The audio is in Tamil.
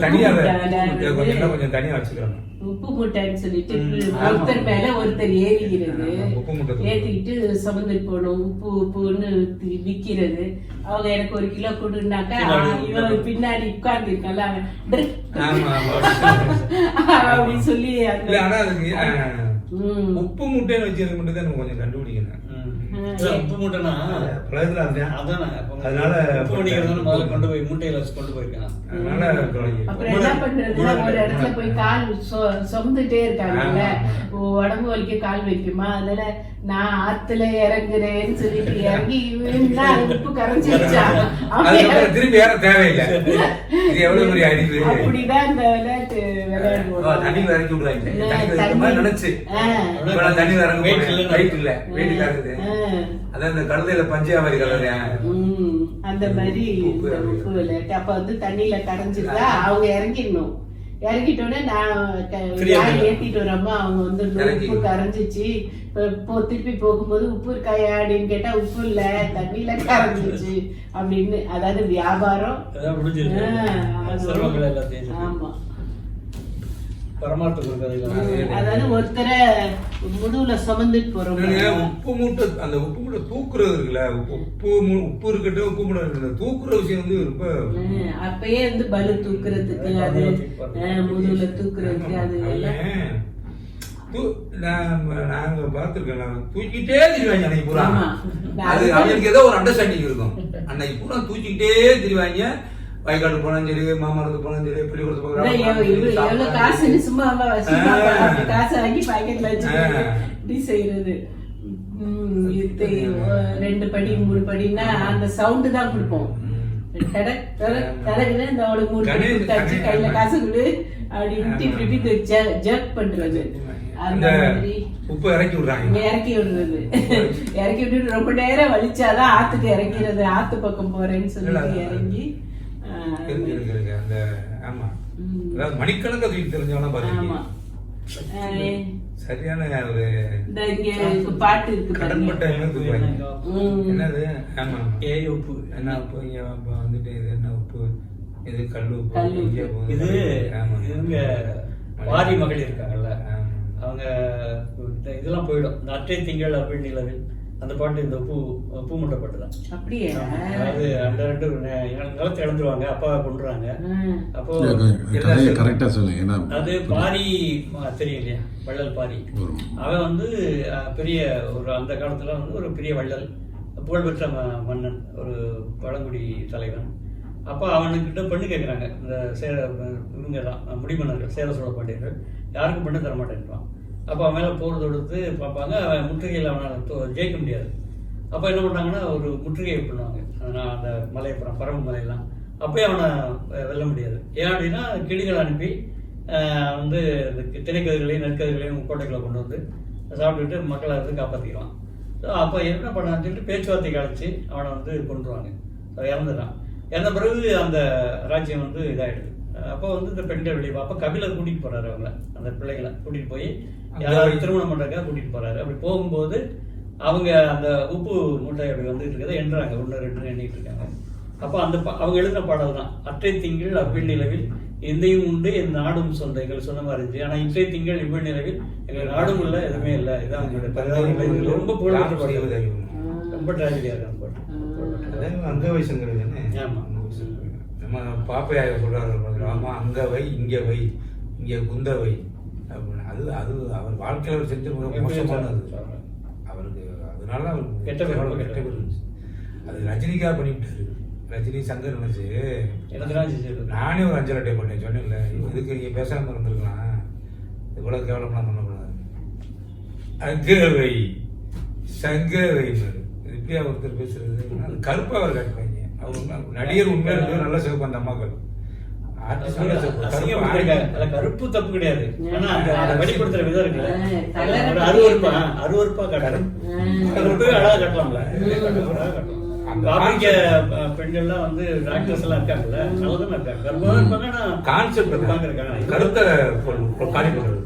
தனியா உப்பு கொஞ்சம் முட்டை கொஞ்சம் தனியா வச்சுக்கிறோம் உப்பு மூட்டைன்னு சொல்லிட்டு ஒருத்தர் மேல ஒருத்தர் ஏறிக்கிறது. ஏத்திக்கிட்டு சுமந்துட்டு போகணும் உப்பு உப்புன்னு விக்கிறது. அவங்க எனக்கு ஒரு கிலோ கொடுனாக்கா பின்னாடி இவன் பின்னாடி உட்கார்ந்து இருக்கல அவன் "டிரிக், ஆமா ஆமா அப்படி சொல்லி. உப்பு முட்டைன்னு வச்சது மட்டும் தான் கொஞ்சம் கண்டுபிடிக்கணும். உப்பு மூட்டைனா அதானே அதனால முதல்ல கொண்டு போய் மூட்டையில வச்சு கொண்டு போயிருக்கான்? அப்புறம் என்ன பண்றதுன்னா ஒரு இடத்துல போய் கால் சொ- சொந்துட்டே இருக்காங்கல்ல. உடம்பு வலிக்க கால் வைக்குமா? அதனால நான் ஆத்துல இறங்குறேன்னு சொல்லிட்டு இறங்கி உப்பு கரைஞ்சிருச்சா திரும்பி ஏற தேவையில்லை. இது எவ்வளவு பெரிய அறிவு அப்படிதான் இந்த விளையாட்டு விளையாடுவோம். தண்ணியில் இறக்கி விடுறாங்க. தண்ணி- நினைச்சு. இறங்க போறேன். இல்லைன்னு weight இல்ல. வெயிட் இல்லாதது. ஆ. அதான் இந்த கழுதையில பஞ்சாவரி கலரு ம், அந்த மாதிரி உப்பு விளையாட்டு அப்ப வந்து தண்ணியில கரைஞ்சிருந்தா அவங்க இறங்கிடணும். இறங்கிட்டோடனே நான். ஏத்திட்டு வரோமோ அவங்க வந்து உப்பு. கரைஞ்சிச்சு. இப்ப போ திருப்பி போகும்போது உப்பு இருக்காயா அப்படின்னு கேட்டா உப்பு இல்ல. தண்ணியில கரைஞ்சிச்சு அப்படின்னு. அதாவது வியாபாரம். ஆமா. அதாவது ஒருத்தரை முதுகுல சுமந்துட்டு போறோம். இன்னொன்னு, உப்பு மூட்டை அந்த உப்பு மூட்டை தூக்குறது இருக்குல்ல உப்பு உப்பு இருக்கட்டும் உப்பு மூட்டை இருக்கட்டும் தூக்குற விஷயம் வந்து ரொம்ப அப்பயே வந்து பலு தூக்குறதுக்கு அது முதுகுல தூக்குறதுக்கு அது எல்லாம். நாங்க பார்த்திருக்கேன் தூக்கிட்டே திரிவாங்க அன்னைக்கு பூரா. அது அவங்களுக்கு ஏதோ ஒரு அண்டர்ஸ்டாண்டிங் இருக்கும். அன்னைக்கு பூரா தூக்கிட்டே திரிவாங்க. வயக்காடு போனாலும் சரி மாமரத்துக்கு போனாலும் சரி எவ்வ- சரி, எவ்வளவு காசுன்னு சும்மா. அப்படி காசை வாங்கி பாக்கெட்ல. இப்படி செய்யறது. ரெண்டு படி மூணு படின்னா அந்த சவுண்டு தான் கொடுப்போம். கையில. காசு கொடு. அப்படின்ட்டு இப்படி ஜர்க் பண்றது. அந்த உப்பு இறக்கி இங்க விடுறாங்க இறக்கி விடுறது. இறக்கி விட்டுட்டு ரொம்ப நேரம் வலிச்சாதான் ஆத்துக்கு இறக்கிறது. ஆத்து பக்கம் போறேன்னு இல்ல, இறங்கி அந்த ஆமா. அதாவது மணிக்கணக்கா தூக்கி தெரிஞ்சவனா ஆமா. பாத்தீங்க சரியான ஒரு பாட்டு இருக்கு கடன்பட்ட. என்னது? ஆமா. ஏ உப்பு. என்ன உப்பு? இங்க வந்துட்டு இது என்ன உப்பு? இது கல் உப்பு. இது ஆமா. இவங்க வாரி மகளிர் இருக்காங்கல்ல. அவங்க இதெல்லாம் போயிடும். இந்த அற்றை திங்கள் அப்படின்னு நிலவில். அந்த பாட்டு இந்த உப்பு மூட்டை பாட்டு தான். அப்படியே? அதாவது அந்த ரெண்டு நிலத்தை இழந்துருவாங்க அப்பாவை கொண்டுறாங்க. அப்போ கரெக்டா சொல்லுங்க ஏன்னா அது பாரி தெரியும் இல்லையா வள்ளல் பாரி. அவன் வந்து பெரிய ஒரு அந்த காலத்துல வந்து ஒரு பெரிய வள்ளல் புகழ்பெற்ற ம- மன்னன் ஒரு பழங்குடி தலைவன். அப்போ அவனுக்கிட்ட பெண்ணு கேட்குறாங்க இந்த சேர இவங்க தான் முடிமன்னர்கள் சேர சோழ பாண்டியர்கள். யாருக்கும் பெண்ணு தர மாட்டேன்றான் அப்போ அவன் மேலே போர் தொடுத்து பார்ப்பாங்க. அவன் முற்றுகையில் அவனால் ஜெயிக்க முடியாது. அப்போ என்ன பண்ணாங்கன்னா ஒரு முற்றுகை பண்ணுவாங்க. அதனால் அந்த மலையப்புறம் பரம்பு மலையெல்லாம். அப்போயே அவனை வெல்ல முடியாது. ஏன் அப்படின்னா கிளிகள் அனுப்பி வந்து இந்த திணைக்கதிர்களையும் நெற்கதிர்களையும் கோட்டைகளை கொண்டு வந்து சாப்பிட்டுட்டு மக்களை வந்து காப்பாற்றிக்கலாம் ஸோ அப்போ என்ன பண்ணான்னு சொல்லிட்டு பேச்சுவார்த்தைக்கு அழைச்சி அவனை வந்து கொண்டுருவாங்க இறந்துடான் இறந்துட்டான். இறந்த பிறகு அந்த ராஜ்யம் வந்து இதாயிடுது. அப்போ வந்து இந்த பெண்கள் வெளியே அப்போ கபிலர் கூட்டிகிட்டு போறாரு அவங்கள. அந்த பிள்ளைகளை கூட்டிகிட்டு போய் யாராவது திருமணம் பண்ணுறதுக்காக கூட்டிகிட்டு போறாரு. அப்படி போகும்போது அவங்க அந்த உப்பு மூட்டை அப்படி வந்துட்டு இருக்கிறத எண்ணுறாங்க ஒன்று ரெண்டு எண்ணிட்டு இருக்காங்க. அப்போ அந்த பா- அவங்க எழுதின பாடல் தான். அற்றை திங்கள் அவ்வில் நிலவில் எந்தையும் உண்டு என் நாடும் சொந்த. எங்களுக்கு சொன்ன மாதிரி இருந்துச்சு. ஆனால் இன்றைய திங்கள் இவ்வில் நிலவில் எங்களுக்கு நாடும் இல்லை எதுவுமே இல்லை. இதான் அவங்களுடைய ரொம்ப பாடல். ரொம்ப ட்ராஜடியாக இருக்கு அந்த பாட்டு நம்ம பாப்பையாக சொல்றாரு பாருங்க, ஆமா அங்க வை இங்க வை இங்க குந்த வை. அப்படின்னு. அது அது அவர் வாழ்க்கையில அவர் செஞ்ச மிக மோசமானது. அவருக்கு அதனால அவருக்கு கெட்ட பேர், கெட்ட பேர் இருந்துச்சு. அது ரஜினிக்காக பண்ணிவிட்டாரு. ரஜினி சங்கர் செய்யுது. நானே ஒரு அஞ்சல் அட்டை போட்டேன் சொன்னேன்ல. இதுக்கு நீங்க பேசாம இருந்திருக்கலாம். இவ்வளவு கேவலம்லாம் பண்ணக்கூடாது. அங்கவை சங்கவை இப்படியா ஒருத்தர் பேசுறது? அது கருப்பா அவர் அவர் உண்மை- நடிகர் உண்மையில நல்ல சிவப்பு அந்த அம்மாக்கள். கருப்பு கருப்பு தப்பு கிடையாது. ஆனா அந்த வெளிப்படுத்துற விதம் இருக்குல்ல. ஒரு அருவருப்பா? அருவருப்பா காட்டணும். கருப்பு அழகா கட்டலாம்ல. அஹ், பெண்கள்லாம் வந்து டாக்டர்ஸ் எல்லாம் இருக்காங்கல்ல நல்லதான் இருக்காங்க. கர்ப்பமா இருப்பாங்க கருத்தை காலி பண்றது